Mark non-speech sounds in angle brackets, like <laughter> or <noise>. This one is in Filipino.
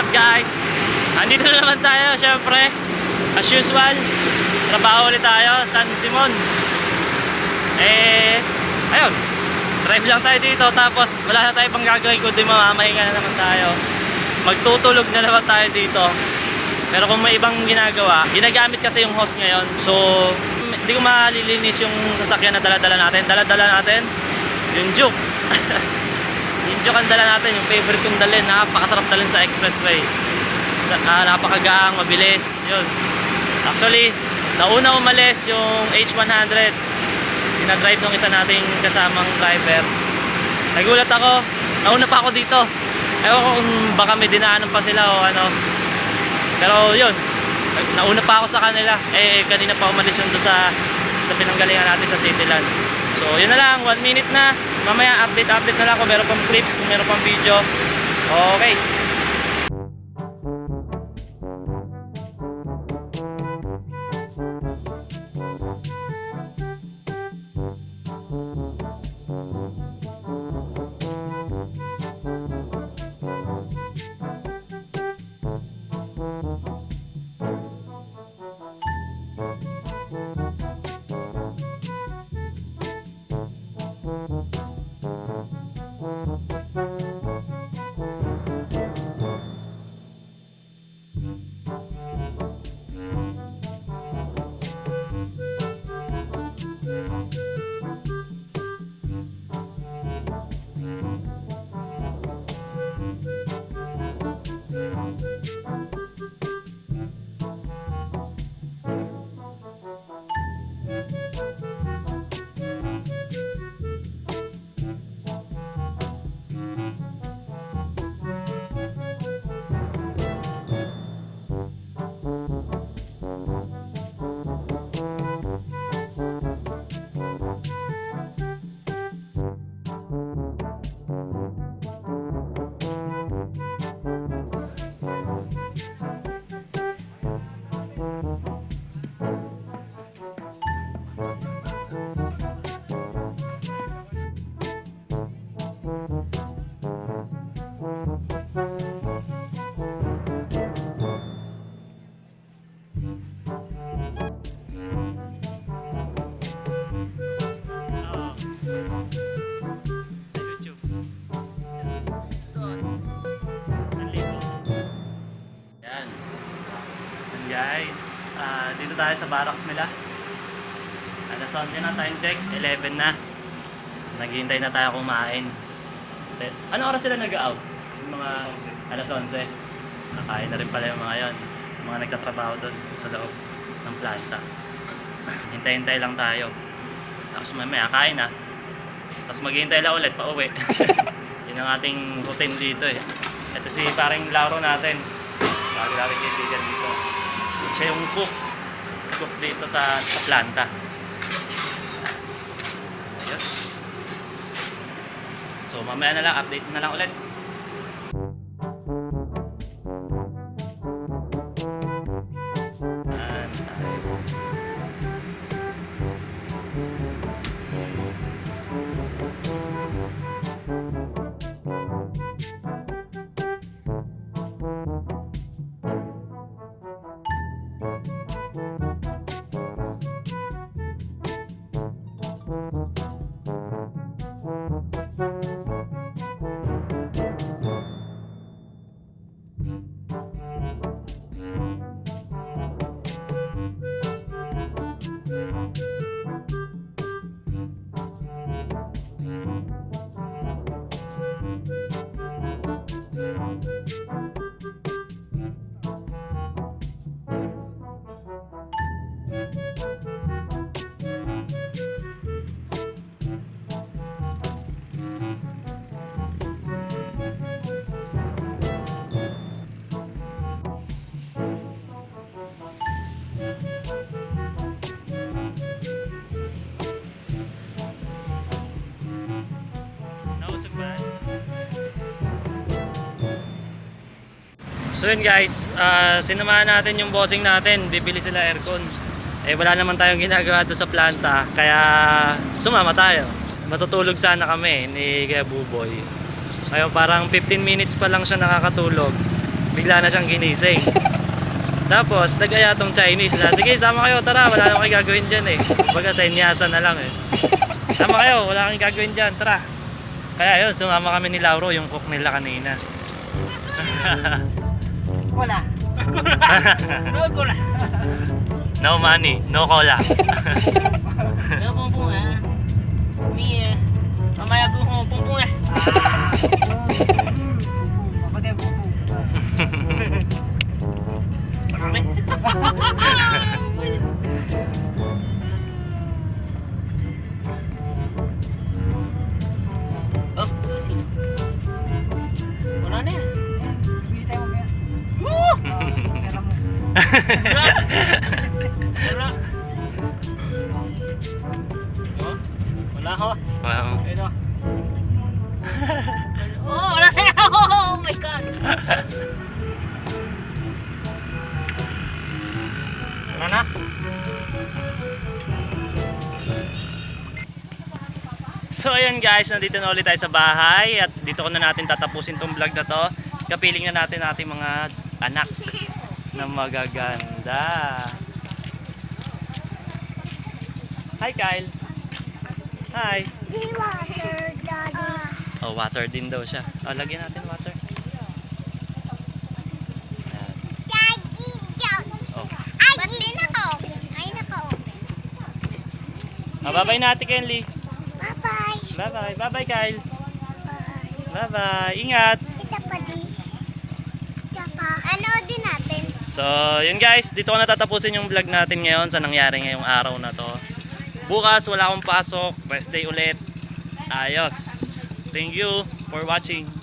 up guys? Andito na naman tayo syempre. As usual, trabaho ulit tayo, San Simon. Eh, ayun. Drive lang tayo dito tapos wala na tayo pang gagawin kundi mamamahinga na naman tayo. Magtutulog na naman tayo dito. Pero kung may ibang ginagawa, ginagamit kasi yung hose ngayon. So, hindi ko malilinis yung sasakyan na dala-dala natin. Dala-dala natin, yung Juke. <laughs> yung ang dala natin, yung favorite kong dalhin. Napakasarap dalhin sa expressway. Sa, ah, napakagaang, mabilis. Yun. Actually, nauna umalis yung H100. Pinadrive nung isa nating kasamang driver. Nagulat ako, nauna pa ako dito. Ewan ko kung baka may dinaanan pa sila o ano. Pero yun, nauna pa ako sa kanila. Eh, kanina pa umalis yun doon sa, sa pinanggalingan natin sa Cityland. So, yun na lang, one minute na. Mamaya update-update na lang kung meron pang clips, kung meron pang video. Okay. Guys. Ah, dito tayo sa barracks nila. Alas 11 na time check. 11 na. Naghihintay na tayo kumain. Ano oras sila nag-out? Mga alas 11. Nakain na rin pala yung mga yon. Mga nagtatrabaho doon sa loob ng planta. Hintay-hintay lang tayo. Tapos mamaya kain na. Tapos maghihintay lang ulit pa uwi. <laughs> Yun ang ating routine dito eh. Ito si paring Lauro natin. Lagi natin kaibigan dito. Siya yung cook. Cook dito sa, sa planta. Yes. So mamaya na lang, update na lang ulit. So yun guys, ah, sinamahan natin yung bossing natin, bibili sila aircon. Eh wala naman tayong ginagawa doon sa planta, kaya sumama tayo. Matutulog sana kami ni Kuya Buboy. Ngayon parang 15 minutes pa lang siya nakakatulog. bigla na siyang ginising. <laughs> Tapos, nag-aya tong Chinese na, sige, sama kayo, tara, wala na kayo gagawin dyan eh. Baga, senyasan na lang eh. <laughs> Sama kayo, wala kang gagawin dyan, tara. Kaya yun, sumama kami ni Lauro, yung cook nila kanina. <laughs> Wala. No, wala. <laughs> No money, no cola. <laughs> No, bumbong ah. Mamaya ko bumbong Wala. Wala. Oh, Wala. Wow. Ito. oh, wala na. <laughs> Oh my God. Wala na. So ayun guys, nandito na ulit tayo sa bahay at dito ko na natin tatapusin tong vlog na to. Kapiling na natin ating mga anak na magaganda. Hi Kyle. Hi. Di water, daddy. Oh, water din daw siya. Oh, lagyan natin water. Daddy. Oh. Bye-bye na Ate Kenly. Bye-bye. Bye-bye. Bye-bye Kyle. Bye. Bye-bye. Ingat. Kita pa di. Kita pa. Ano din natin? So, yun guys, dito ko na tatapusin yung vlog natin ngayon sa nangyari ngayong araw na to. Bukas wala akong pasok, rest day ulit. Ayos. Thank you for watching.